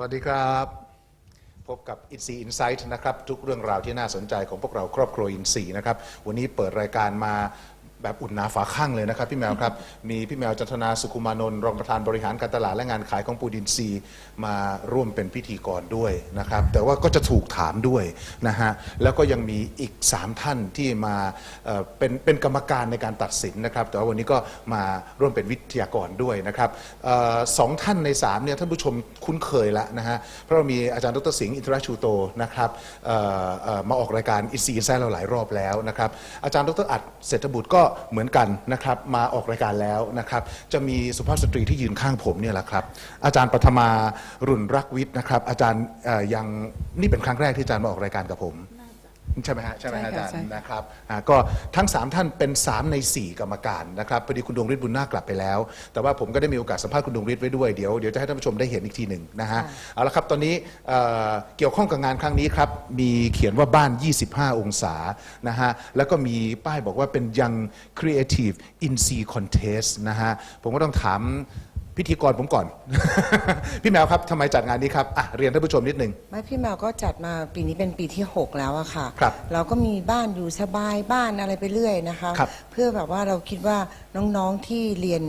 วัสดีครับ พบกับ i n s e e Insight นะครับ ทุกเรื่องราวที่น่าสนใจของพวกเราครอบครัวอินซีนะครับ วันนี้เปิดรายการมา แบบอุ่นหนาฝาข้างเลยนะครับ พี่แมวครับ มีพี่แมวจันทนาสุขุมานนท์รองประธานบริหารการตลาดและงานขายของปูดินซีมาร่วมเป็นพิธีกรด้วยนะครับ แต่ว่าก็จะถูกถามด้วยนะฮะแล้วก็ยังมีอีก 3 ท่านที่มาเอ่อเป็นเป็นกรรมการในการตัดสินนะครับ แต่ว่าวันนี้ก็มาร่วมเป็นวิทยากรด้วยนะครับเออสองท่านใน 3เนี่ยท่านผู้ชมคุ้นเคยแล้วนะฮะเพราะเรามีอาจารย์ดรสิงห์อินทรชูโตนะครับเอ่อเอ่อมาออกรายการอินซีอินไซด์เราหลายรอบแล้วนะครับอาจารย์ดรอัดเศรษฐบุตรก็เหมือนกันนะครับมาออกรายการแล้วนะครับจะมีสุภาพสตรีที่ยืนข้างผมเนี่ยแหละครับอาจารย์ปฐมารุ่นรักวิทย์นะครับอาจารย์ยังนี่เป็นครั้งแรกที่อาจารย์มาออกรายการกับผม ใช่ไหมฮะใช่ไหมฮะอาใช่จาค่ะรย์ใช่นะครับอ่าก็ทั้ง 3 ท่านเป็น 3 ใน 4 กรรมการนะครับพอดีคุณดวงฤทธิ์บุญนาคกลับไปแล้ว แต่ว่าผมก็ได้มีโอกาสสัมภาษณ์คุณดวงฤทธิ์ไว้ด้วยเดี๋ยวเดี๋ยวจะให้ท่านผู้ชมได้เห็นอีกทีหนึ่งนะฮะเอาละครับตอนนี้เอ่อเกี่ยวข้องกับงานครั้งนี้ครับมีเขียนว่าบ้าน 25 องศานะฮะแล้วก็มีป้ายบอกว่าเป็น Young Creative in Sea Contest นะฮะผมก็ต้องถาม พิธีกรผมก่อน พี่แมวครับทำไมจัดงานนี้ครับอะเรียนท่านผู้ชมนิดนึง ไม่พี่แมวก็จัดมาปีนี้เป็นปีที่ 6 แล้วอะค่ะ ครับเราก็มีบ้านอยู่สบายบ้านอะไรไปเรื่อยนะคะ ครับเพื่อแบบว่าเราคิดว่าน้องๆที่เรียน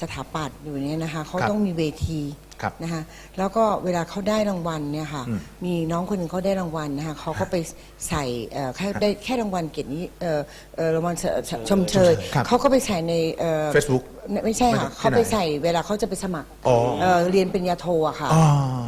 สถาปัตย์อยู่เนี่ยนะคะเขาครับ ต้องมีเวที ครับนะคะแล้วก็เวลาเขาได้รางวัลเนี่ยค่ะ อืมมีน้องคนหนึ่งเขาได้รางวัลนะคะเขาก็ไปใส่เอ่อแค่ได้แค่รางวัลเกียรตินิเอ่อเอ่อรางวัลเอ่อชมเชยครับเขาก็ไปใส่ในเอ่อ Facebook ไม่ใช่ค่ะไม่ใช่เขาไปที่ไหนใส่เวลาเขาจะไปสมัครอ๋อเอ่อเรียนปริญญาโทอะค่ะ อ๋อ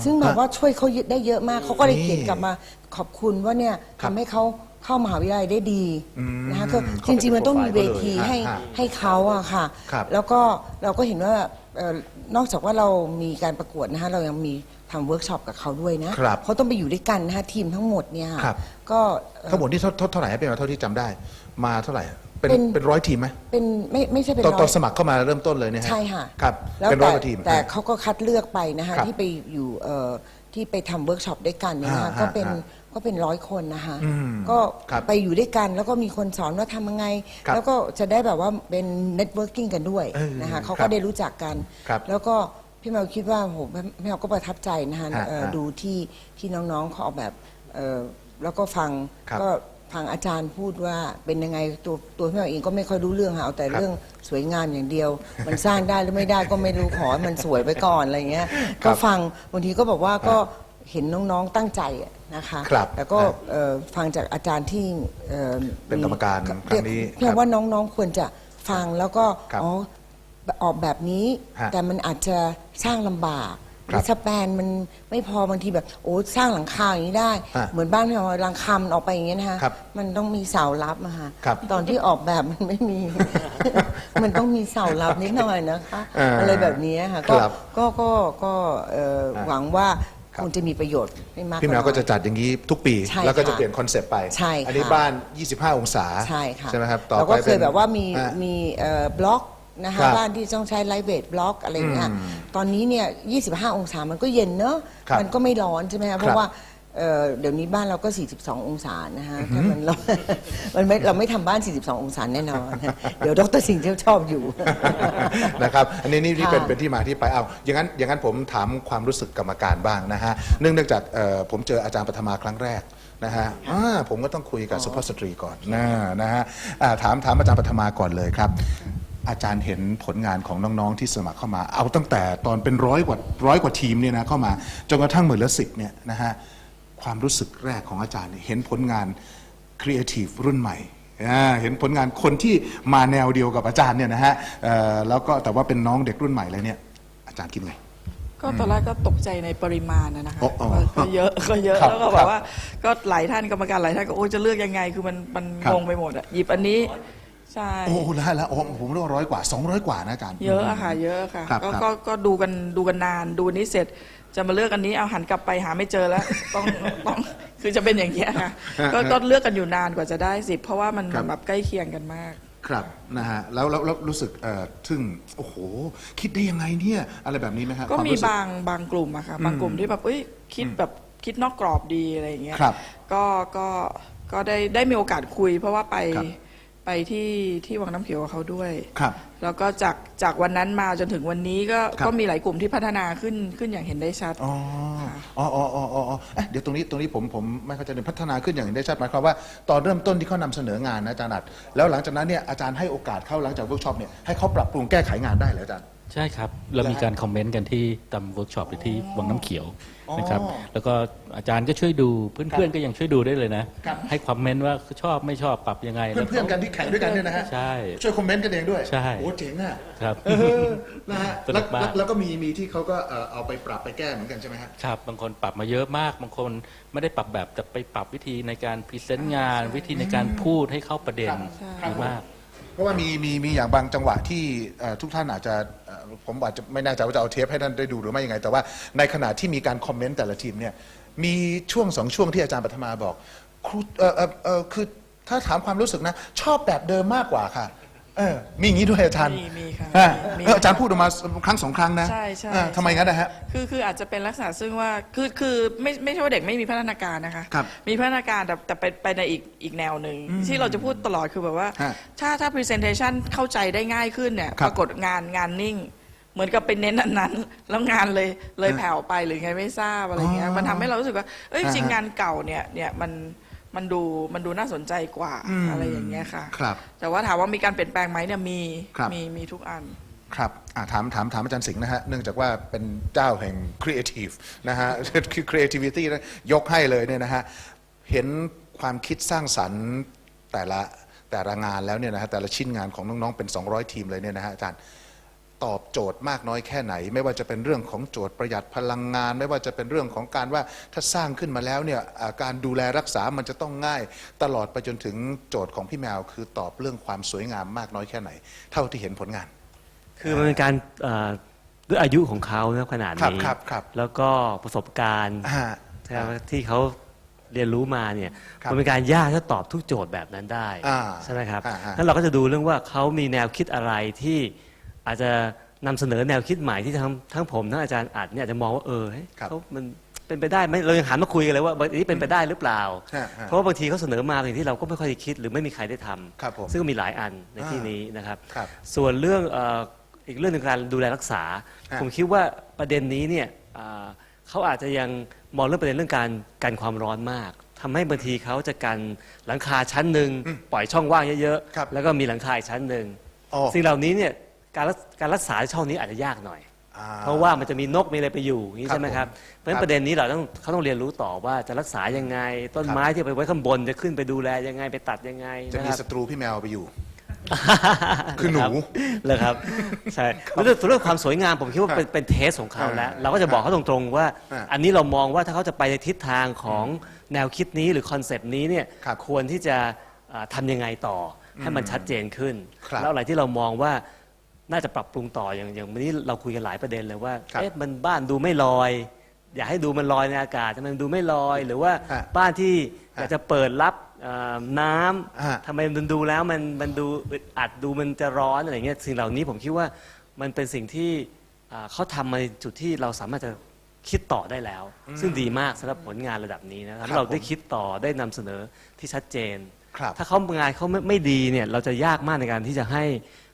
ซึ่งแบบว่าช่วยเขาได้เยอะมากเขาก็เลยนี่เขียนกลับมาขอบคุณว่าเนี่ยครับ ทำให้เขา เข้ามหาวิทยาลัยได้ดีอืมนะคะคือเขาจริง ๆ มันต้องมีเวทีเป็นโปรไฟล์ให้เขาเลยให้เขาอะค่ะ ครับแล้วก็เราก็เห็นว่าเอ่อนอกจากว่าเรามีการประกวดนะคะเรายังมีทำเวิร์กช็อปกับเขาด้วยนะครับเขาต้องไปอยู่ด้วยกันนะคะทีมทั้งหมดเนี่ยครับ ก็เอ่อ ทั้งหมดนี่เท่าเท่าเท่าไหร่ให้เป็นเท่าที่จำได้ มาเท่าไหร่เป็นเป็น เป็นร้อยทีมไหมเป็นไม่ไม่ใช่เป็นตอนร้ตออยนสมัครเข้ามาเริ่มต้นเลยเนี่ยฮใช่ค่ะครับแล้วเป็นร้อยแต่กว่าทีม แต่อะเขาก็คัดเลือกไปนะคะครับที่ไปอยู่เอ่อที่ไปทำเวิร์กช็อปด้วยกันเนี่ยนะคะอ่าก็เป็นอ่า ก็เป็นร้อยคนนะคะอืมก็ครับไปอยู่ด้วยกันแล้วก็มีคนสอนว่าทำยังไง ครับแล้วก็จะได้แบบว่าเป็นเน็ตเวิร์กิ่งกันด้วยเออนะคะเขาครัก็บได้รู้จักกัน ครับแล้วก็พี่แมวคิดว่าโหพี่แมวก็ประทับใจนะคะฮะเอ่อฮะดูที่ที่น้องๆเขาออกแบบเอ่อแล้วก็ฟังครับก็ฟังอาจารย์พูดว่าเป็นยังไงตัวตัวพี่แมวเองก็ไม่ค่อยรู้เรื่องค่ะเอาแต่ครับเรื่องสวยงามอย่างเดียว มันสร้างได้หรือไม่ได้ก็ไม่รู้ขอให้มันสวยไปก่อนอะไรเงี้ยครัก็บ ฟังบางทีก็บอกว่าก็ เห็นน้องๆตั้งใจอะนะคะครับแล้วก็ครับเอ่อฟังจากอาจารย์ที่อ่อเป็นกรรมการครั้งนี้เพียครังบว่าน้องๆควรจะฟังแล้วก็ครับอ๋อออกแบบนี้ ฮะแต่มันอาจจะสร้างลำบากหครัรืบอสแปนมันไม่พอบางทีแบบโอ้สร้างหลังคาอย่างนี้ได้ ฮะเหมือนบ้านที่เราหลังคามันออกไปอย่างเงี้ยนะคะครับมันต้องมีเสารับอะค่ะครับตอนที่ออกแบบมันไม่มี มันต้องมีเสารับนิดหน่อยนะคะอ่าอะไรแบบนี้ค่ะก็ ครับ ก็ก็ก็เอ่ออ่าหวังว่า ครับคงจะมีประโยชน์ไม่มากพี่แมวก็จะน้อยจัดอย่างนี้ทุกปี ใช่แล้วก็จะค่ะเปลี่ยนคอนเซปต์ไป ใช่ค่ะ อันี้บ้าน 25 องศาใช่ค่ะใช่ไหมครับต่อเราไปก็เคยป็นแบบว่ามีอะ มีเอ่อบล็อกนะครัคะบบ้านที่ต้องใช้ไลท์เวทบล็อกอะไรอย่างเงี้ยอืมตอนนี้เนี่ย 25 องศามันก็เย็นเนอะครับมันก็ไม่ร้อนใช่ไหมคะเพราะว่า เอ่อเดี๋ยวนี้บ้านเราก็ 42 องศานะฮะถ้ามันเรา มันไม่เราไม่ทำบ้าน 42 องศาแน่นอน เดี๋ยวดรสิงห์จะชอบอยู่ นะครับอันนี้นี่นี่เป็นค่ะเป็นที่มาที่ไปเอาอย่างนั้นอย่างนั้นผมถามความรู้สึกกรรมการบ้างนะฮะเนื่องจากเอ่อผมเจออาจารย์ปฐมาครั้งแรกนะฮะอ่าผมก็ต้องคุยกับสุภาพสตรีก่อนนะนะฮะอ่าถามถามอาจารย์ปฐมาก่อนเลยครับ อาจารย์เห็นผลงานของน้องๆที่สมัครเข้ามา เอาตั้งแต่ตอนเป็นร้อยกว่าร้อยกว่าทีมเนี่ยนะเข้ามาจนกระทั่งหมื่นละสิบเนี่ยนะฮะ ความรู้สึกแรกของอาจารย์เนี่ยเห็นผลงานครีเอทีฟรุ่นใหม่อ่าเห็นผลงานคนที่มาแนวเดียวกับอาจารย์เนี่ยนะฮะเอ่อแล้วก็แต่ว่าเป็นน้องเด็กรุ่นใหม่เลยเนี่ย อาจารย์คิดไงก็ตอนแรกก็ตกใจในปริมาณนะนะคะอ๋ออ๋อก็ก็เยอะก็เยอะครับแล้วก็คแบรับบว่าก็หลายท่านกรรมการหลายท่านก็โอ้ยจะเลือกยังไง คือมันมันครับงงไปหมดอะหยิบอันนี้ใช่โอ้โหแล้วแล้วโอ้ผมเรียกว่าร้อยกว่าสองร้อยกว่านะอาจารย์เยอะอะค่ะเยอะค่ะครับก็ครับก็ก็ดูกันดูกันนานดูอันนี้เสร็จ จะมาเลือกอันนี้เอาหันกลับไปหาไม่เจอแล้ว ต้องต้องคือจะเป็นอย่างเงี้ยค่ะก็ก็เลือกกันอยู่นานกว่าจะได้สิเพราะว่ามันครับ แบบใกล้เคียงกันมาก ครับนะฮะแล้วแล้วแล้วรู้สึกเอ่อทึ่งโอ้โห คิดได้ยังไงเนี่ยอะไรแบบนี้ไหมครับก็ควมีรู้สึ บางบางกลุ่มอะค่ะบางกลุ่มที่แบบเอ้ยคิดแบบคิดนอกกรอบดีอะไรอย่างเงี้ยครับก็ก็ก็ได้ได้มีโอกาสคุย เพราะว่าไปครับ ไปที่ที่วังน้ำเขียวกับเขาด้วย ครับ แล้วก็จากจากวันนั้นมาจนถึงวันนี้ก็ครับ ก็มีหลายกลุ่มที่พัฒนาขึ้นขึ้นอย่างเห็นได้ชัด อ๋ออ๋ออ๋ออ๋ออ๋ออ๋อเอ๊ะเดี๋ยวตรงนี้ตรงนี้ผมผมไม่เข้าใจเลยพัฒนาขึ้นอย่างเห็นได้ชัดหมายความว่าตอนเริ่มต้นที่เขานำเสนองานนะอาจารย์อัดแล้วหลังจากนั้นเนี่ยอาจารย์ให้โอกาสเขาหลังจากเวิร์กช็อปเนี่ยให้เขาปรับปรุงแก้ไขงานได้เหรออาจารย์ ใช่ครับ เรามีการคอมเมนต์กันที่ตามเวิร์กช็อปหรือที่วังน้ำเขียวนะครับ อ๋อแล้วก็อาจารย์ก็ช่วยดูเพื่อนๆก็ยังช่วยดูได้เลยนะ ครับ ให้คอมเมนต์ว่าชอบไม่ชอบปรับยังไงเพื่อนๆกันที่แข่งด้วยกันเนี่ยนะฮะใช่ช่วยคอมเมนต์กันเองด้วยใช่โอ้เจ๋งอะครับเออนะฮะสนุแล้วกมาก แล้วแล้วก็มีมีที่เขาก็เอ่อเอาไปปรับไปแก้เหมือนกันใช่ไหมฮะ ครับบางคนปรับมาเยอะมาก บางคนไม่ได้ปรับแบบแต่ไปปรับวิธีในการพรีเซนต์งาน วิธีในการพูดให้เข้าประเด็นครับดีมากเพ ราะว่ามีมีมีอย่างบางจังหวะที่เอ่อทุกท่านอาจจะเอ่อผมอาจจะไม่แน่ใจว่าจะเอาเทปให้ท่านได้ดูหรือไม่ยังไง แต่ว่าในขณะที่มีการคอมเมนต์แต่ละทีมเนี่ยมีช่วงสองช่วงที่อาจารย์ปัทมาบอกครูเออเออเออคือถ้าถามความรู้สึกนะ ชอบแบบเดิมมากกว่าค่ะ เออมีอย่างนี้ด้วยอาจารย์มีมีค่ะอ่ามี เอออาจารย์พูดออกมาครั้งสองครั้งนะใช่ใช่อ่าทำไมงั้นนะฮะ คือคืออาจจะเป็นลักษณะซึ่งว่าคือคือไม่ไม่ใช่ว่าเด็กไม่มีพัฒนาการนะคะ ครับมีพัฒนาการแต่แต่ไปไปในอีกอีกแนวหนึ่งที่เราจะพูดตลอดคือแบบว่า ฮะถ้าถ้า presentation เข้าใจได้ง่ายขึ้นเนี่ยครับปรากฏงานงานนิ่ง เหมือนกับเป็นเน้นอันนั้น แล้วงานเลยเลยแผ่วไปหรือไงไม่ทราบอะไรเงี้ยอ๋อมันทำให้เรารู้สึกว่าเอ้ยจริงอ่าฮะๆงานเก่าเนี่ยเนี่ยมัน มันดูมันดูน่าสนใจกว่าอะไรอย่างเงี้ยค่ะ ครับ แต่ว่าถามว่ามีการเปลี่ยนแปลงไหมเนี่ยมีครับ มีมีทุกอัน ครับอะถามถามถามอาจารย์สิงห์นะฮะ เนื่องจากว่าเป็นเจ้าแห่งครีเอทีฟนะฮะ คือ creativity นะยกให้เลยเนี่ยนะฮะ เห็นความคิดสร้างสรรค์แต่ละแต่ละงานแล้วเนี่ยนะฮะ แต่ละชิ้นงานของน้อง ๆ เป็น 200 ทีมเลยเนี่ยนะฮะอาจารย์ ตอบโจทย์มากน้อยแค่ไหน ไม่ว่าจะเป็นเรื่องของโจทย์ประหยัดพลังงาน ไม่ว่าจะเป็นเรื่องของการว่าถ้าสร้างขึ้นมาแล้วเนี่ยอ่าการดูแลรักษามันจะต้องง่าย ตลอดไปจนถึงโจทย์ของพี่แมว คือตอบเรื่องความสวยงามมากน้อยแค่ไหน เท่าที่เห็นผลงาน คือมันเป็นการเอ่อด้วยอายุของเขานะขนาดครับนี้ครับครับแล้วก็ประสบการณ์อ่าใช่ไหมที่เขาเรียนรู้มาเนี่ยครับมันเป็นการยากที่จะตอบทุกโจทย์แบบนั้นได้อ่าใช่ไหมครับอ่าฮะนั้นเราก็จะดูเรื่องว่าเขามีแนวคิดอะไรที่ อาจจะนำเสนอแนวคิดใหม่ที่ทั้งทั้งผมทั้งอาจารย์อัดเนี่ยอาจจะมองว่าเออเฮ้ยครับเขามันเป็นไปได้ไหมเรายังหันมาคุยกันเลยว่าบางทีเป็นไปได้หรือเปล่า ฮะฮะเพราะว่าบางทีเขาเสนอมาสิ่งที่เราก็ไม่ค่อยได้คิด หรือไม่มีใครได้ทำครับผมซึ่งก็มีหลายอันในที่อ่านี้นี้นะครับ ครับส่วนเรื่องเอ่ออีกเรื่องหนึ่งการดูแลรักษา ฮะ ผมคิดว่าประเด็นนี้เนี่ยอ่าเขาอาจจะยังมองเรื่องประเด็นเรื่องการกันความร้อนมากทำให้บางทีเขาจะกันหลังคาชั้นหนึ่งปล่อยช่องว่างเยอะครับๆแล้วก็มีหลังคาอีกชั้นหนึ่ง อ๋อ สิ่งเหล่านี้เนี่ย การรักการรักษาช่องนี้อาจจะยากหน่อย อ่ เพราะว่ามันจะมีนกมีอะไรไปอยู่อย่างนี้ครับใช่ไหมครับผมเพราะฉะครันั้นบ ประเด็นนี้เราต้องเขาต้องเรียนรู้ต่อว่าจะรักษายังไง ต้นครับไม้ที่เอาไปไว้ข้างบนจะขึ้นไปดูแลยังไงไปตัดยังไงจะนะมีครับศัตรูพี่แมวไปอยู่ คือหนู เลยครับใช่เรื่องเรื่องความสวยงามผมคิดว่าเป็นเป็นเทสของเขาแล้วเราก็จะบอกเขาตรงๆว่า อ่าอันนี้เรามองว่าถ้าเขาจะไปในทิศทางของแนวคิดนี้หรือคอนเซปต์นี้เนี่ยครับควรที่จะอ่าทำยังไงต่อให้มันชัดเจนขึ้น ครับ แล้วอะไรที่เรามองว่า น่าจะปรับปรุงต่ออย่างอย่างวันนี้เราคุยกันหลายประเด็นเลยว่าครับเอ๊ะมันบ้านดูไม่ลอย อยากให้ดูมันลอยในอากาศทำไมมันดูไม่ลอย หรือว่าฮะบ้านที่ฮะอยากจะเปิดรับเอ่อน้ำฮะทำไมมันดูแล้วมันมันดูอึดอัดดูมันจะร้อนอะไรเงี้ยสิ่งเหล่านี้ผมคิดว่ามันเป็นสิ่งที่อ่าเขาทำมาในจุดที่เราสามารถจะคิดต่อได้แล้ว ซึ่งดีมากสำหรับผลงานระดับนี้นะครัถ้าบเราได้ผมคิดต่อได้นำเสนอที่ชัดเจน ครับ ถ้าเขางานเขาไม่ไม่ดีเนี่ยเราจะยากมากในการที่จะให้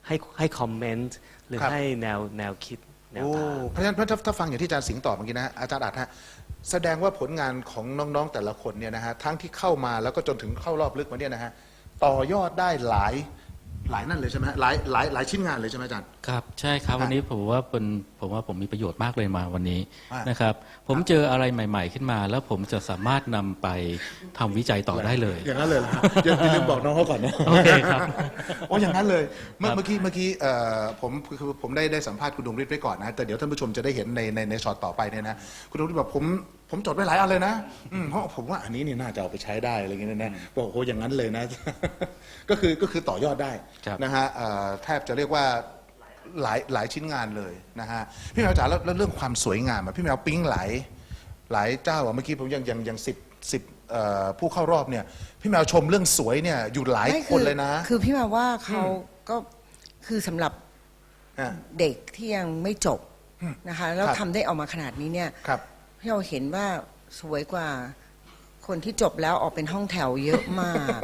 ให้ให้คอมเมนต์หรือครับ ให้แนวแนวคิดแนวโอ้ทาง เพราะฉะนั้นถ้าถ้าฟังอย่างที่อาจารย์สิงห์ตอบเมื่อกี้นะฮะอาจารย์อัดฮะแสดงว่าผลงานของน้องๆแต่ละคนเนี่ยนะฮะทั้งที่เข้ามาแล้วก็จนถึงเข้ารอบลึกมาเนี่ยนะฮะต่อยอดได้หลาย หลายนั่นเลยใช่ไหมฮะหลายหลายหลายชิ้นงานเลยใช่ไหมอาจารย์ ครับใช่ครับฮะวันนี้ผมว่าเป็นผมว่าผมมีประโยชน์มากเลยมาวันนี้ฮะนะครับ ผมเจออะไรใหม่ ๆ ขึ้นมา แล้วผมจะสามารถนำไปทำวิจัยต่อได้เลย อย่างนั้นเลยเหรอฮะอย่าอย่าลืมบอกน้องเขาก่อนนะโอเคครับ โอ้อย่างนั้นเลยเมื่อครับเมื่อกี้เมื่อกี้เอ่อผมคือคือผมได้ได้สัมภาษณ์คุณดวงฤทธิ์ไว้ก่อนนะแต่เดี๋ยวท่านผู้ชมจะได้เห็นในในในช็อตต่อไปเนี่ยนะคุณดวงฤทธิ์บอกผมผมจดไว้หลายอันเลยนะอืมเพราะผมว่าอันนี้นี่น่าจะเอาไปใช้ได้อะไรอย่างเงี้ยนะบอกโอ้โหอย่างนั้นเลยนะ ก็คือก็คือต่อยอดได้ครับนะฮะเอ่อแทบจะเรียกว่าหลายหลายชิ้นงานเลยนะฮะพี่แมวจ๋าแล้วแล้วเรื่องความสวยงามอะพี่แมวปิ๊งหลายหลายเจ้าอะเมื่อกี้ผมยังยังยังสิบสิบเอ่อผู้เข้ารอบเนี่ย พี่แมวชมเรื่องสวยเนี่ยอยู่หลายไม่คนเลยนะคือพี่มาว่าเขาก็คือสำหรับฮะ เด็กที่ยังไม่จบนะคะแล้วครับ ทำได้ออกมาขนาดนี้เนี่ย ครับ พี่เราเห็นว่าสวยกว่าคนที่จบแล้วออกเป็นห้องแถวเยอะมาก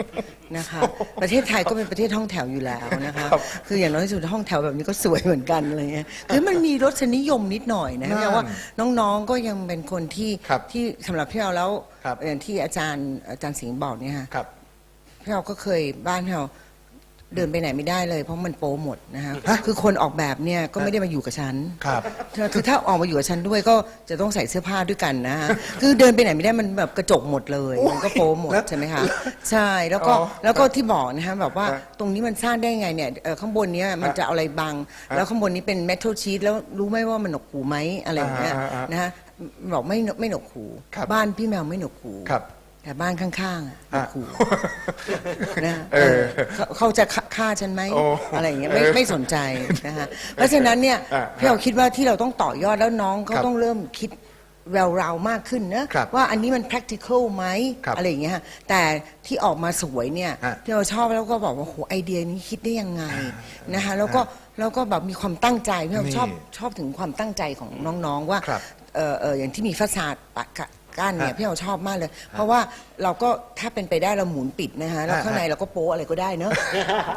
นะคะ ประเทศไทยก็เป็นประเทศห้องแถวอยู่แล้วนะคะ คืออย่างน้อยที่สุดห้องแถวแบบนี้ก็สวยเหมือนกันอะไรเงี้ยคือมันมีรสนิยมนิดหน่อยนะนั่นแต่ว่าน้องๆก็ยังเป็นคนที่ครับที่สำหรับพี่เราแล้วครับ อย่างที่อาจารย์อาจารย์สิงห์บอกเนี่ยค่ะครับ พี่เราก็เคยบ้านพี่เรา เดินไปไหนไม่ได้เลย เพราะมันโปหมดนะคะคือคนออกแบบเนี่ยก็ไม่ได้มาอยู่กับฉัน ครับคือถ้าออกมาอยู่กับฉันด้วยก็จะต้องใส่เสื้อผ้าด้วยกันนะฮะ คือเดินไปไหนไม่ได้มันแบบกระจกหมดเลย มันก็โป๊หมดใช่ไหมคะ ใช่ แล้วก็อ๋อแล้วก็ที่บอกนะฮะแบบว่าฮะตรงนี้มันสร้างได้ไงเนี่ยเอ่อข้างบนเนี้ยมันจะเอาอะไรบัง แล้วข้างบนนี้เป็นเมทัลชีตแล้วรู้ไหมว่ามันหนวกหูไหมอะไรอย่างเงี้ยอ่าอ่าอ่านนะฮะ บอกไม่ไม่หนวกหู ครับบ้านพี่แมวไม่หนวกหู ครับ แต่บ้านข้างๆอะหนวกหูนะเออเขาเขาจะฆ่าฆ่าฉันไหมโอ้อะไรอย่างเงี้ยไม่ไม่สนใจนะฮะเพราะฉะนั้นเนี่ยอ่าพี่เราคิดว่าที่เราต้องต่อยอดแล้วน้องเขาครับต้องเริ่มคิดแววราวมากขึ้นนะครับว่าอันนี้มัน practical ไหมครับอะไรอย่างเงี้ยฮะแต่ที่ออกมาสวยเนี่ยฮะที่เราชอบแล้วก็บอกว่าโหไอเดียนี้คิดได้ยังไงนะคะแล้วก็แล้วก็แบบมีความตั้งใจพี่เรานี่ชอบชอบถึงความตั้งใจของน้องๆว่า ครับ เออเอออย่างที่มีฟัสาดปะกะ กั้นเนี่ยฮะพี่เราชอบมากเลย เพราะว่าเราก็ถ้าเป็นไปได้เราหมุนปิดนะฮะแล้วฮะข้างในเราก็โป๊อะไรก็ได้เนอะ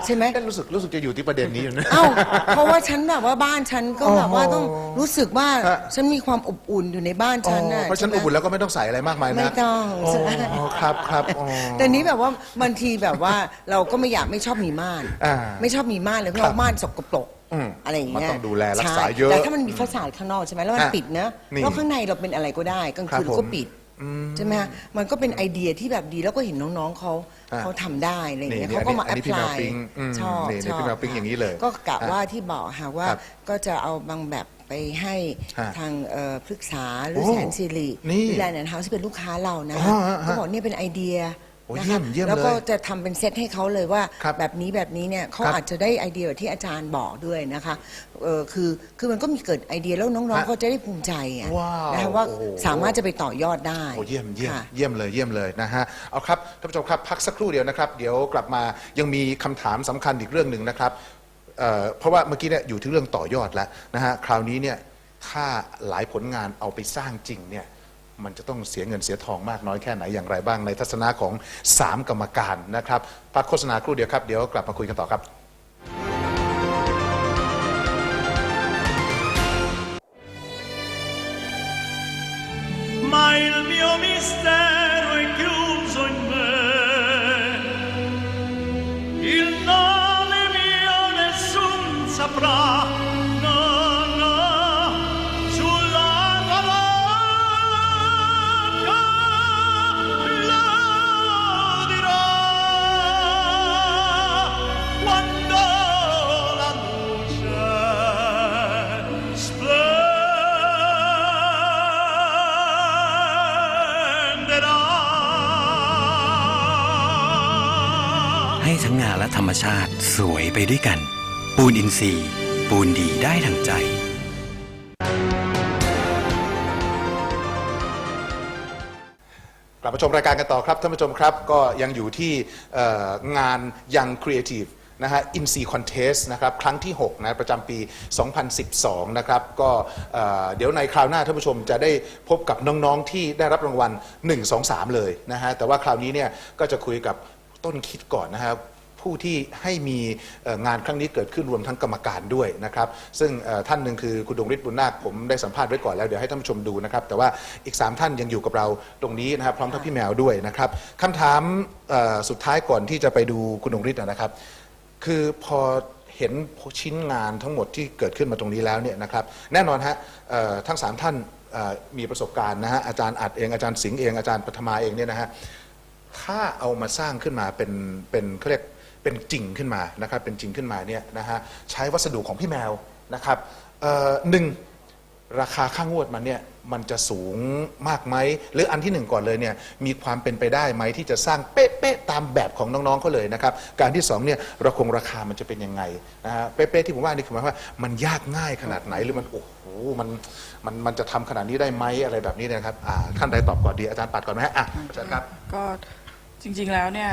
ใช่ไหมเอ๊ะรู้สึกรู้สึกจะอยู่ที่ประเด็นนี้อยู่นะ เอ้า เพราะว่าฉันแบบว่าบ้านฉันก็แบบว่าต้องรู้สึกว่าฮะ ฉันมีความอบอุ่นอยู่ในบ้านฉันน่ะเพราะฉันใช่อุ่นไหมแล้วก็ไม่ต้องใส่อะไรมากมายนะไม่ต้อง อ๋อครับครับอ๋อ แต่นี้แบบว่าบางทีแบบว่าเราก็ไม่อยากไม่ชอบมีม่าน อ่าไม่ชอบมีม่านเลยเพราะครับว่าม่านสกปรก อืมอะไรอย่างเงี้ยมันต้องดูแลรักษาใช่เยอะแต่ถ้ามันมีฟาสาดข้างนอกใช่ไหมแล้วมันฮะปิดเนอะนี่แล้วข้างในเราเป็นอะไรก็ได้กลางครับคืนผมก็ปิดใช่ไหมฮะมันก็เป็นไอเดียที่แบบดีแล้วก็เห็นน้องๆเขาอะเขาทำได้อะไรอย่างเงี้ยนี่เขาก็มาอัแอนนี้พพี่พแมลาวยปิ๊งอืมชอบนี่นี่ชอบพี่แมวปิ๊งอย่างนี้เลยก็กะอะว่าที่บอกค่ะว่าครับก็จะเอาบางแบบไปให้ฮะทางเอ่อพฤกษาหรือโอ้แสนสิรินี่วิไลแอนเฮาส์ที่เป็นลูกค้าเรานะอ๋อฮะก็บอกเนี่ยเป็นไอเดีย โอ้นะเยี่ยคะมเยี่ยมแล้วก็เลยจะทำเป็นเซตให้เขาเลยว่า ครับแบบนี้แบบนี้เนี่ยเขาครับอาจจะได้ไอเดียแบบที่อาจารย์บอกด้วยนะคะเออคือคือมันก็มีเกิดไอเดียแล้วน้องฮะๆเขาจะได้ภูมิใจอะว้าวนะคะว่าโอ้โห สามารถจะไปต่อยอดได้โอ้เยี่ยมเยี่ยมค่ะ เยี่ยมเลยเยี่ยมเลยนะฮะเอาครับท่านผู้ชมครับพักสักครู่เดียวนะครับ เดี๋ยวกลับมายังมีคำถามสำคัญอีกเรื่องหนึ่งนะครับเอ่อเพราะว่าเมื่อกี้เนี่ยอยู่ที่เรื่องต่อยอดแล้วนะฮะคราวนี้เนี่ยถ้าหลายผลงานเอาไปสร้างจริงเนี่ย มันจะต้องเสียเงินเสียทองมากน้อยแค่ไหนอย่างไรบ้างในทัศนะของ 3 กรรมการนะครับพักโฆษณาครู่เดียวครับ เดี๋ยวกลับมาคุยกันต่อครับ ma il mio mistero è chiuso in me. Il nome mio nessun saprà, รมชาติสวยไปด้วยกัน ปูนอินทรีย์ ปูนดีได้ทั้งใจ กลับมาชมรายการกันต่อครับท่านผู้ชมครับก็ยังอยู่ที่เอ่องานยังครีเอทีฟนะฮะอินซีคอนเทสนะครับครั้งที่6นะประจำปี 2012 นะครับก็เอ่อเดี๋ยวในคราวหน้าท่านผู้ชมจะได้พบกับน้องๆที่ได้รับรางวัล 1 2 3 เลยนะฮะแต่ว่าคราวนี้เนี่ยก็จะคุยกับต้นคิดก่อนนะครับ ผู้ที่ให้มีงานครั้งนี้เกิดขึ้นรวมทั้งกรรมการด้วยนะครับ ซึ่งท่านหนึ่งคือคุณดวงฤทธิ์บุญนาคผมได้สัมภาษณ์ไว้ก่อนแล้วเดี๋ยวให้ท่านผู้ชมดูนะครับ แต่ว่าอีก 3 ท่านยังอยู่กับเราตรงนี้นะครับพร้อมทั้งพี่แมวด้วยนะครับคำถามสุดท้ายก่อนที่จะไปดูคุณดวงฤทธิ์นะครับ คือพอเห็นชิ้นงานทั้งหมดที่เกิดขึ้นมาตรงนี้แล้วเนี่ยนะครับ แน่นอนฮะทั้งสามท่านมีประสบการณ์นะฮะอาจารย์อัดเองอาจารย์สิงห์เองอาจารย์ปฐมาเองเนี่ยนะฮะถ้าเอามาสร้างขึ้นมาเป็นเป็นเขาเรียก เป็นจริงขึ้นมานะครับเป็นจริงขึ้นมาเนี่ยนะฮะใช้วัสดุของพี่แมวนะครับหนึ่งราคาค่างวดมันเนี่ยมันจะสูงมากไหมหรืออันที่หนึ่งก่อนเลยเนี่ยมีความเป็นไปได้ไหมที่จะสร้างเป๊ะๆตามแบบของน้องๆเขาเลยนะครับการที่สองเนี่ยราคงราคามันจะเป็นยังไงนะฮะเป๊ะๆที่ผมว่านี่คือหมายความว่ามันยากง่ายขนาดไหนหรือมันโอ้โหมันมันมันจะทำขนาดนี้ได้ไหมอะไรแบบนี้นะครับอ่าท่านใดตอบก่อนดีอาจารย์ปัดก่อนไหมฮะอะอาจารย์ครับก็จริงๆแล้วเนี่ย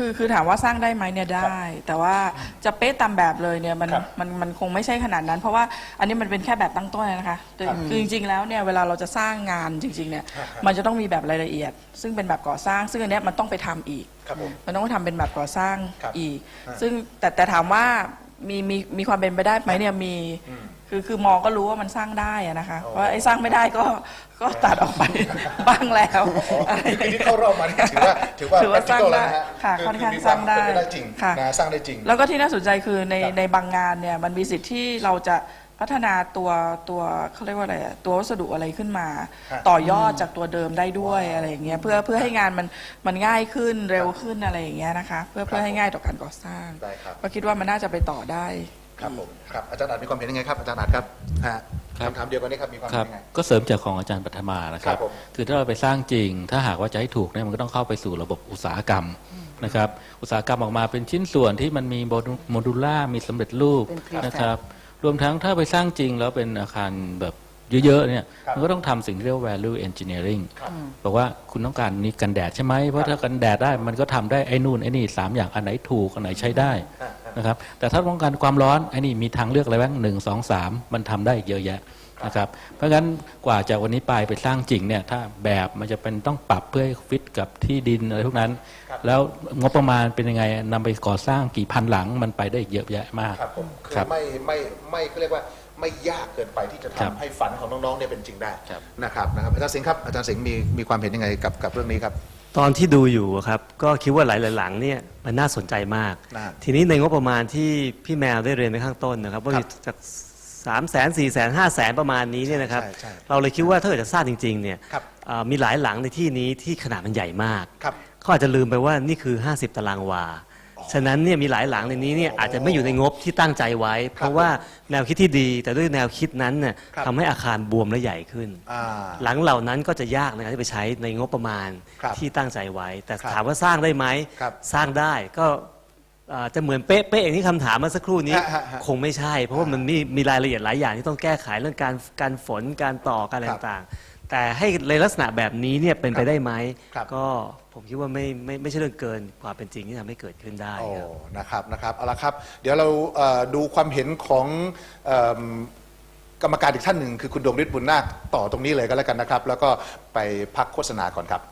คือคือถามว่าสร้างได้ไหมเนี่ยได้ แต่ว่าจะเป๊ะตามแบบเลยเนี่ยมันครับมันมันคงไม่ใช่ขนาดนั้น เพราะว่าอันนี้มันเป็นแค่แบบตั้งต้นนะคะแต่คือจริงๆแล้วเนี่ยเวลาเราจะสร้างงานจริงๆเนี่ยมันจะต้องมีแบบรายละเอียด ซึ่งเป็นแบบก่อสร้าง ซึ่งอันเนี้ยมันต้องไปทำอีก ครับผม มันต้องทำเป็นแบบก่อสร้างครับอีกฮะซึ่งแต่แต่ถามว่า มีมีมีความเป็นไปได้ไหมเนี่ยมีคือคือมองก็รู้ว่ามันสร้างได้อะนะคะว่าไอ้สร้างไม่ได้ก็ก็ตัดออกไป บ้างแล้วอะไรอย่างที่เงี้ย เข้ารอบมานี่ถือว่าถือว่า ถือว่าสร้าง practical ได้แล้วนะฮะค่ะคือค่อนข้างมีสร้างได้เป็นปจริงค่ะ นะสร้างได้จริง แล้วก็ที่น่าสนใจคือในครับในบางงานเนี่ยมันมีสิทธิ์ที่เราจะ พัฒนาตัวตัวเขาเรียกว่าอะไรอะตัววัสดุอะไรขึ้นมาฮะต่อยอดจากตัวเดิมได้ด้วยอะไรอย่างเงี้ยเพื่อเพื่อให้งานมันมันง่ายขึ้นเร็วขึ้นอะไรอย่างเงี้ยนะคะ เพื่อเพื่อให้ง่ายต่อการก่อสร้างได้ครับ ก็คิดว่ามันน่าจะไปต่อได้ ครับผมครับอาจารย์อาจมีความเห็นยังไงครับอาจารย์อาจครับฮะครับ คำถามเดียวกันนี้ครับมีความคเห็รันบยังไง ก็เสริมจากของอาจารย์ปัทมานะครัครับบผมคือถ้าเราไปสร้างจริง ถ้าหากว่าจะให้ถูกเนี่ยมันก็ต้องเข้าไปสู่ระบบอุตสาหกรรมนะครับอุตสาหกรรมออกมาเป็นชิ้นส่วนที่มันมีโมดูล่ามีสำเร็จรูปเป็น prefab นะครับ รวมทั้งถ้าไปสร้างจริงแล้วเป็นอาคารแบบเยอะๆเนี่ยครับมันก็ต้องทำสิ่งที่เรียกว่า value engineering บอกว่าคุณต้องการนี้กันแดดใช่ไหม เพราะถ้ากันแดดได้มันก็ทำได้ไอ้นู่นไอ้นี่สามอย่างอันไหนถูกอันไหนใช้ได้นะครับแต่ถ้าต้องการความร้อนไอ้นี่มีทางเลือกอะไรบ้างหนึ่งสองสามมันทำได้อีกเยอะแยะ นะครับเพราะงั้นกว่าจะวันนี้ไปไปสร้างจริงเนี่ยถ้าแบบมันจะเป็นต้องปรับเพื่อให้ฟิตกับที่ดินอะไรพวกนั้น แล้วงบประมาณเป็นยังไงนำไปก่อสร้างกี่พันหลังมันไปได้อีกเยอะแยะมาก ครับผมคือครับไม่ไม่ไม่เขาเรียกว่าไม่ยากเกินไปที่จะครับทำให้ฝันของน้องๆเนี่ยเป็นจริงได้ครับ นะครับนะครับอาจารย์สิงห์ครับอาจารย์สิงห์มีมีความเห็นยังไงกับกับเรื่องนี้ครับ ตอนที่ดูอยู่อะครับก็คิดว่าหลายๆหลังเนี่ยมันน่าสนใจมาก น่าทีนี้ในงบประมาณที่พี่แมวได้เรียนไปข้างต้นนะครับว่าครับจาก สามแสนสี่แสนห้าแสนประมาณนี้เนี่ยนะครับ ใช่ใช่เราเลยคิดว่าถ้าเกิดจะสร้างจริงๆเนี่ยครับอ่ามีหลายหลังในที่นี้ที่ขนาดมันใหญ่มาก ครับ เขาอาจจะลืมไปว่านี่คือ 50 ตารางวา ฉะนั้นเนี่ยมีหลายหลังในนี้เนี่ยอาจจะไม่อยู่ในงบที่ตั้งใจไว้ เพราะว่าแนวคิดที่ดี แต่ด้วยแนวคิดนั้นเนี่ยครับ ทำให้อาคารบวมและใหญ่ขึ้น อ่า หลังเหล่านั้นก็จะยากในการที่ไปใช้ในงบประมาณครับที่ตั้งใจไว้ แต่ครับถามว่าสร้างได้ไหมครับ สร้างได้ก็ อ่าจะเหมือนเป๊ะๆอย่างที่คำถามเมื่อสักครู่นี้ ฮะฮะฮะคงไม่ใช่ เพราะว่ามันมีมีรายละเอียดหลายอย่างที่ต้องแก้ไขเรื่องการการฝนการต่อการอะไรครับต่างๆ แต่ให้ในลักษณะแบบนี้เนี่ยเป็นไปได้ไหมครับ ก็ผมคิดว่าไม่ไม่ไม่ใช่เรื่องเกินความเป็นจริงที่ทำให้เกิดขึ้นได้โอ้ ครับ นะครับ นะครับ เอาละครับ เดี๋ยวเราเอ่อดูความเห็นของเอิ่มกรรมการอีกท่านหนึ่งคือคุณดวงฤทธิ์บุญนาคต่อตรงนี้เลยก็แล้วกันนะครับ แล้วก็ไปพักโฆษณาก่อนครับ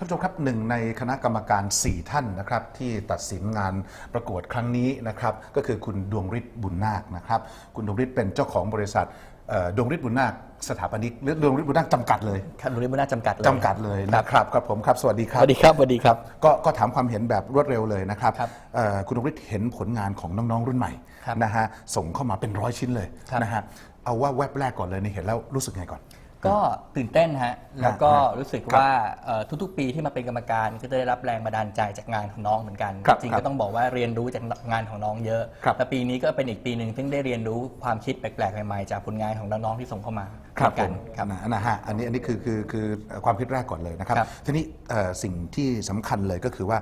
ท่านผู้ชมครับหนึ่งในคณะกรรมการ 4 ท่านนะครับที่ตัดสินงานประกวดครั้งนี้นะครับก็คือคุณดวงฤทธิ์บุญนาคนะครับคุณดวงฤทธิ์เป็นเจ้าของบริษัทเอ่อดวงฤทธิ์บุญนาคสถาปนิกหรือดวงฤทธิ์บุญนาคจำกัดเลยครับดูริบุญนาจำกัดเลยจำกัดเลยนะครับครับผมครับสวัสดีคสรับ วัสดีครับสวัสดีครับ ก็ก็ถามความเห็นแบบรวดเร็วเลยนะครับครับเอ่อคุณดวงฤทธิ์เห็นผลงานของน้องๆรุ่นใหม่ครับนะฮะส่งเข้ามาเป็นร้อยชิ้นเลยครับ นะฮะเอาว่าแวบแรกก่อนเลยนี่เห็นแล้วรู้สึกไงก่อน ก็ตื่นเต้นฮะ แล้วก็ฮะรู้สึกครับว่าเอ่อทุกๆ ปีที่มาเป็นกรรมการก็จะได้รับแรงบันดาลใจจากงานของน้องเหมือนกันครับจริงครัก็บต้องบอกว่าเรียนรู้จากงานของน้องเยอะครับแต่ปีนี้ก็เป็นอีกปีหนึ่งที่ได้เรียนรู้ความคิดแปลกๆใหม่ๆจากผลงานของน้องๆที่ส่งเข้ามา ครับเหมือนผกันมครับนะนะฮะอันนี้อันนี้คือคือคือความคิดแรกก่อนเลยนะครับครับทีนี้เอ่อสิ่งที่สำคัญเลยก็คือว่า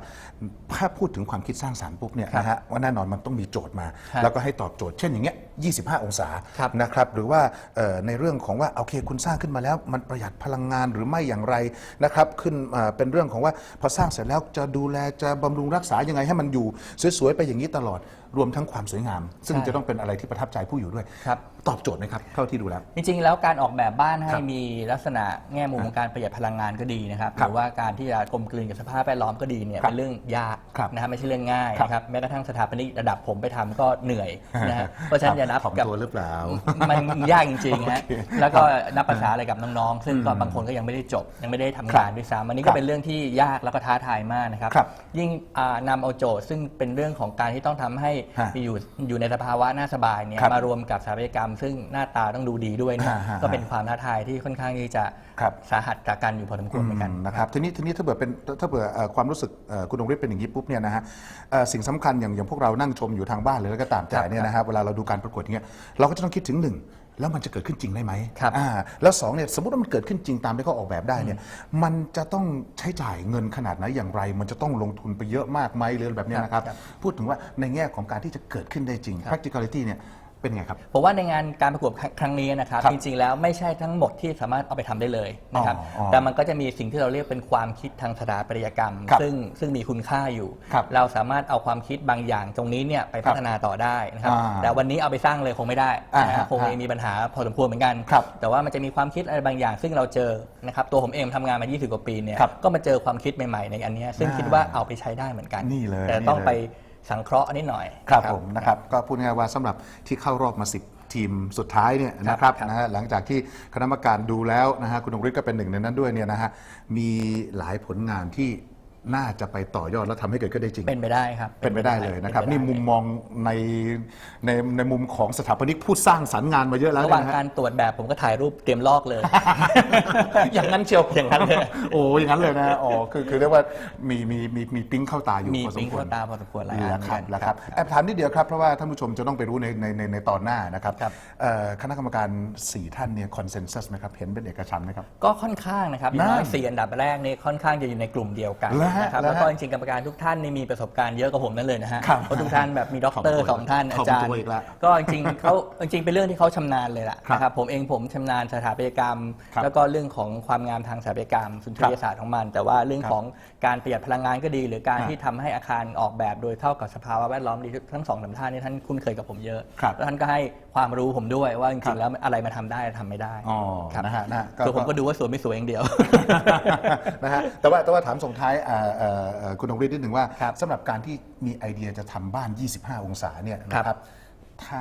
ถ้าพูดถึงความคิดสร้างสรรค์ปุ๊บเนี่ยครับนะฮะว่าแน่นอนมันต้องมีโจทย์มาครับแล้วก็ให้ตอบโจทย์เช่นอย่างเงี้ย25 องศาครับนะครับหรือว่าเอ่อในเรื่องของว่าโอเคคุณสร้างขึ้นมาแล้ว มันประหยัดพลังงานหรือไม่อย่างไรนะครับขึ้นเอ่อเป็นเรื่องของว่าพอสร้างเสร็จแล้วจะดูแลจะบำรุงรักษายังไงให้มันอยู่สวยๆไปอย่างนี้ตลอด รวมทั้งความสวยงาม ซึ่งใช่จะต้องเป็นอะไรที่ประทับใจผู้อยู่ด้วย ครับตอบโจทย์ไหมครับเท่าที่ดูแล้ว จริงๆ แล้วการออกแบบบ้านให้ครับมีลักษณะแง่มุมของการประหยัดพลังงานก็ดีนะครับคหรับรือว่าการที่จะกลมกลืนกับสภาพแวดล้อมก็ดีเนี่ยครับเป็นเรื่องยากครับนะครับไม่ใช่เรื่องง่ายครับนะครับแม้กระทั่งสถาปนิกระดับผมไปทำก็เหนื่อยนะฮะเพราะฉะนั้นอย่านับถ่อมกับตัวหรือเปล่ามันยากจริงๆฮะโอเคแล้วก็นับภาษาอะไรกับน้องๆ ซึ่งก็บางคนก็ยังไม่ได้จบยังไม่ได้ทำงานด้วยซ้ำอันนี้ครัก็บเป็นเรื่องที่ยากแล้วก็ท้าทายมากนะครับครับยิ่งอ่านำเอาโจทย์ซึ่งเป็นเรื่องของการที่ต้องทำให้ฮะมีอยู่อยู่ในสภาวะน่าสบายเนี่ยครับมารวมกับสถาปัตยกรรม ซึ่งหน้าตาต้องดูดีด้วยเนี่ยฮะฮะก็เป็นความท้าทายที่ค่อนข้างที่จะครับสาหัสจากกันอยู่พอสมควรเหมือนกันอืมนะครับทีนี้ทีนี้ถ้าเผื่อเป็นถ้าเผื่อเอ่อความรู้สึกเอ่อคุณดวงฤทธิ์เป็นอย่างนี้ปุ๊บเนี่ยนะฮะเอ่อสิ่งสำคัญอย่างอย่างพวกเรานั่งชมอยู่ทางบ้านเลยแล้วก็ตามใจครับเนี่ยนะฮะเวลาเราดูการประกวดอย่างเงี้ยเราก็จะต้องคิดถึงหนึ่ง แล้วมันจะเกิดขึ้นจริงได้ไหมครับอ่าแล้วสองเนี่ยสมมติว่ามันเกิดขึ้นจริงตามที่เขาออกแบบได้เนี่ยมันจะต้องใช้จ่ายเงินขนาดไหนอย่างไร มันจะต้องลงทุนไปเยอะมากไหมหรือแบบเนี้ยนะครับครับ พูดถึงว่าในแง่ของการที่จะเกิดขึ้นได้จริงครับ practicality เนี่ย เป็นไงครับ ผมว่าในงานการประกวดครั้งครั้งนี้นะครับครับจริงๆแล้วไม่ใช่ทั้งหมดที่สามารถเอาไปทำได้เลยนะครับอ๋ออ๋อแต่มันก็จะมีสิ่งที่เราเรียกเป็นความคิดทางสถาปัตยกรรม ครับซึ่งซึ่งมีคุณค่าอยู่ ครับเราสามารถเอาความคิดบางอย่างตรงนี้เนี่ยไปพัฒนาต่อได้นะครับอ่าแต่วันนี้เอาไปสร้างเลยคงไม่ได้นะอ่าฮะคงฮะมีปัญหาพอสมควรเหมือนกัน ครับแต่ว่ามันจะมีความคิดอะไรบางอย่าง ซึ่งเราเจอนะครับตัวผมเองทำงานมา 20 กว่าปีเนี่ยครับก็มาเจอความคิดใหม่ๆในอันเนี้ยซึ่งอ่าคิดว่าเอาไปใช้ได้เหมือนกันนี่เลยแต่นี่ต้องเลย ไป สังเคราะห์นิดหน่อยครับผมนะครับก็พูดง่ายๆว่าสำหรับที่เข้ารอบมา10ทีมสุดท้ายเนี่ยนะครับครับนะฮะหลังจากที่คณะกรรมการดูแล้วนะฮะคุณดงฤทธิ์ก็เป็นหนึ่งในนั้นด้วยเนี่ยนะฮะมีหลายผลงานที่ น่าจะไปต่อยอดและทำให้เกิดขึ้นได้จริง เป็นไปได้ครับเป็นไปได้เลยนะครับเป็ไปนี่ได้มุมมองในในในมุมของสถาปนิกผู้สร้างสรรค์งานมาเยอะแล้วระหว่างนะฮะการตรวจแบบผมก็ถ่ายรูปเตรียมลอกเลย อย่างนั้นเชียวอย่างนั้นเลย โอ้อย่างนั้นเลยนะอ๋อคือคือเรียกว่ามีมีมีมีปิ๊งเข้าตาอยู่มีพอสมปิ๊งควรเข้าตาพอสมควรหลายอันแล้วครับเหมือนกันแล้วครับแอบถามนิดเดียวครับ เพราะว่าท่านผู้ชมจะต้องไปรู้ในในในในตอนหน้านะครับครับ เอ่อคณะกรรมการ 4 ท่านเนี่ยคอนเซนแซสไหมครับ เห็นเป็นเอกฉันท์ไหมครับ ก็ค่อนข้างนะครับอย่างน้อยนั่นสี่อันดับแรกนี่ค่อนข้างจะอยู่ในกลุ่มเดียวกันแล้วฮะนะครับแล้วฮะแล้วก็จริงๆกรรมการทุกท่านนี่มีประสบการณ์เยอะกว่าผมนั่นเลยนะฮะครับเพราะทุกท่านแบบมีด็อกเตอร์ขอบคุณสองท่านขอบอาคุณจารย์ตัวอีกแล้วก็จริงๆเขาจริงๆเป็นเรื่องที่เขาชำนาญเลยล่ะครับนะครับผมเองผมชำนาญสถาปัตยกรรม ครับแล้วก็เรื่องของความงามทางสถาปัตยกรรมสุนทรียศาสตร์ของมัน แต่ว่าเรื่องครับของการประหยัดพลังงานก็ดี หรือการฮะที่ทำให้อาคารออกแบบโดยเท่ากับสภาวะแวดล้อมดีทั้งสองสามท่านนี่ท่านคุ้นเคยกับผมเยอะครับ แล้วท่านก็ให้ ความรู้ผมด้วยว่าจครัริบงๆแล้วอะไรมาทำได้ทำไม่ได้อ๋อครับนะฮะนะฮะตัวผมก็ดูว่าสวยไม่สวยอย่างเดียวนะฮะแต่ว่าแต่ว่าถามส่งท้ายเอ่อเอ่อเอ่อคุณดงฤทธิ์นิดหนึ่งว่าครับสำหรับการที่มีไอเดียจะทำบ้าน 25 องศาเนี่ยนะคครัรับบถ้า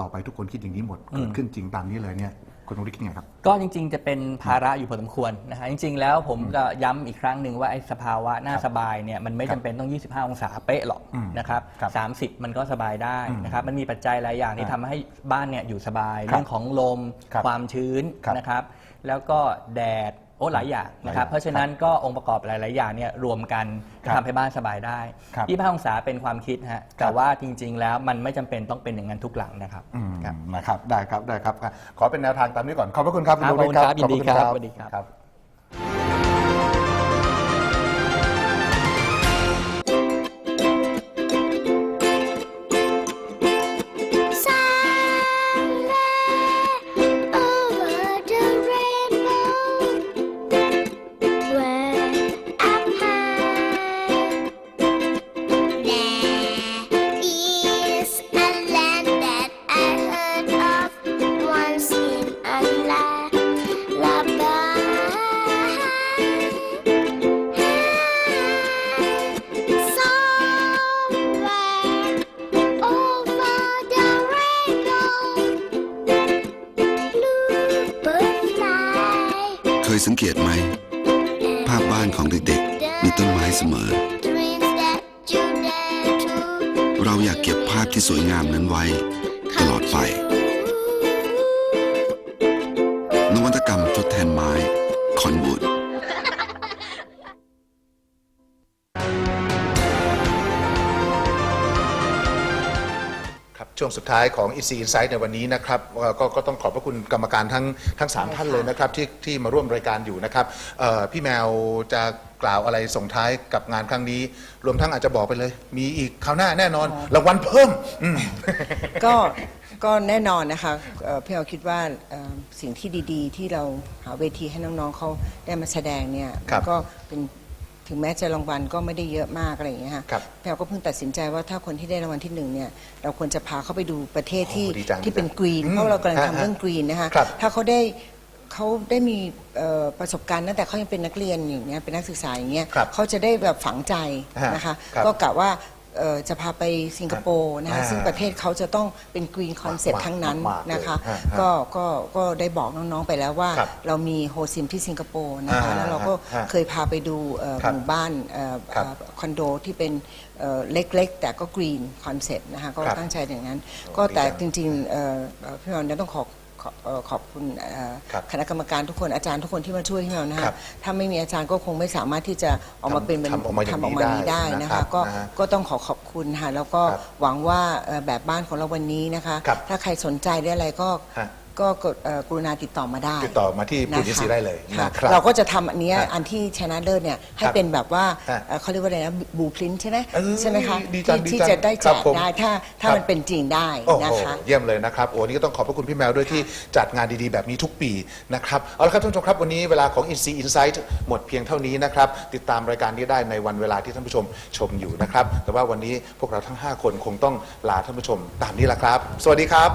ต่อไปทุกคนคิดอย่างนี้หมดเกิดขึ้นจริงตามนี้เลยเนี่ย คุณดงฤทธิ์คิดไงครับ ก็จริง ๆ จะเป็นภาระอยู่พอสมควรนะฮะจริง ๆ แล้วผมก็ย้ำอีกครั้งหนึ่งว่าไอ้สภาวะหน้าสบายเนี่ยมันไม่ครับจำเป็นต้อง 25 องศาเป๊ะหรอกอืมนะครับครับ30 มันก็สบายได้อืมนะครับมันมีปัจจัยหลายอย่างที่อ่าทำให้บ้านเนี่ยอยู่สบาย ครับเรื่องของลม ครับความชื้นครับนะครับ แล้วก็แดด โอ้หลายอย่างนะครับหลายอย่างเพราะฉะนั้นก็องค์ประกอบหลาย ๆ อย่างเนี่ยรวมกันครับทำให้บ้านสบายได้ครับ25องศาเป็นความคิดฮะแต่ว่าจริง ๆ แล้วมันไม่จำเป็นต้องเป็นอย่างนั้นทุกหลังนะครับอืมครับ นะครับ ได้ครับ ได้ครับอะขอเป็นแนวทางตามนี้ก่อน ขอบพระคุณครับครับณดงฤทธิ์ขอบคุณครับยินดีครับขอสวัสดีครับ ครับ เคยสังเกตไหม ภาพบ้านของเด็กๆ มีต้นไม้เสมอ dreams that you dare to เราอยากเก็บภาพที่สวยงามนั้นไว้ สุดท้ายของ EC Insight ในวันนี้นะครับเอ่อก็ก็ต้องขอบพระคุณกรรมการทั้งทั้งสามท่านเลยนะครับที่ที่มาร่วมรายการอยู่นะครับเอ่อพี่แมวจะกล่าวอะไรส่งท้ายกับงานครั้งนี้ รวมทั้งอาจจะบอกไปเลย มีอีกคราวหน้าแน่นอนรางวัลเพิ่มอืม ก็ก็แน่นอนนะคะเอ่อพี่เอาคิดว่าเอ่อสิ่งที่ดีๆ ที่เราหาเวทีให้น้องๆเขาได้มาแสดงเนี่ยครับก็เป็น ถึงแม้จะรางวัลก็ไม่ได้เยอะมากอะไรอย่างเงี้ยค่ะครับพี่เอาก็เพิ่งตัดสินใจว่าถ้าคนที่ได้รางวัลที่หนึ่งเนี่ยเราควรจะพาเขาไปดูประเทศที่โอ้ดีจังที่เป็นดีจังกรีนอืมเพราะเรากำลังฮะทำเรื่องกรีนนะคะครับ ถ้าเขาได้เขาได้มีเอ่อประสบการณ์ตั้งแต่เขายังเป็นนักเรียนอย่างเงี้ยเป็นนักศึกษาอย่างเงี้ย ครับเขาจะได้แบบฝังใจฮะนะคะ ครับก็กะว่า เอ่อจะพาไปสิงคโปร์นะคะอ่าซึ่งประเทศเขาจะต้องเป็นกรีนคอนเซ็ปต์ทั้งนั้นมากๆเลยนะคะฮะฮะก็ก็ก็ได้บอกน้องๆไปแล้วว่า ครับเรามีโฮซิมที่สิงคโปร์นะคะอ่าแล้วเราก็ฮะเคยพาไปดูเอ่อครับหมู่บ้านเอ่อครับเอ่อคอนโดที่เป็นเอ่อเล็กๆ แต่ก็กรีนคอนเซ็ปต์นะคะก็ครับตั้งใจอย่างนั้นโอ้ก็แต่ดีจจังริงๆเอ่อเอ่อพี่แมวเนี่ยต้องขอบ ขอเอ่อขอบคุณเอ่อครับคณะกรรมการทุกคนอาจารย์ทุกคนที่มาช่วยพี่แมวนะครัคะบถ้าไม่มีอาจารย์ก็คงไม่สามารถที่จะออกมาเป็นทำออกมาอย่างนี้ทำออกมานี้ได้ได้นะนะครัคะบก็นะฮะก็ต้องขอขอบคุณค่ะแล้วก็ครับหวังว่าเอ่อแบบบ้านของเราวันนี้นะคะ ครับถ้าใครสนใจได้อะไรก็ฮะ ก็กดเอ่อกรุณาติดต่อมาได้ติดต่อมาที่ปูนอินทรีย์ได้เลยค่ะนะครับเราก็จะทำอันเนี้ยครับอันที่ชนะเลิศเนี่ยให้ครับเป็นแบบว่าฮะเอ่อเขาเรียกว่าอะไรนะบูพรินใช่ไหมเออใช่ไหมคะดีจังที่ดีจังที่จะได้แจครับกผมได้ถ้าถ้าครับ มันเป็นจริงได้โอ้โหนะคะ เยี่ยมเลยนะครับ โอ้นี่ก็ต้องขอบพระคุณพี่แมวด้วยที่จัดงานดีๆ แบบนี้ทุกปีนะครับ เอาละครับท่านผู้ชมครับ วันนี้เวลาของ i n s e Insight หมดเพียงเท่านี้นะครับ ติดตามรายการนี้ได้ในวันเวลาที่ท่านผู้ชมชมอยู่นะครับ แต่ว่าวันนี้พวกเราทั้ง 5 คนคงต้องลาท่านผู้ชมตามนี้แหละครับ สวัสดีครับ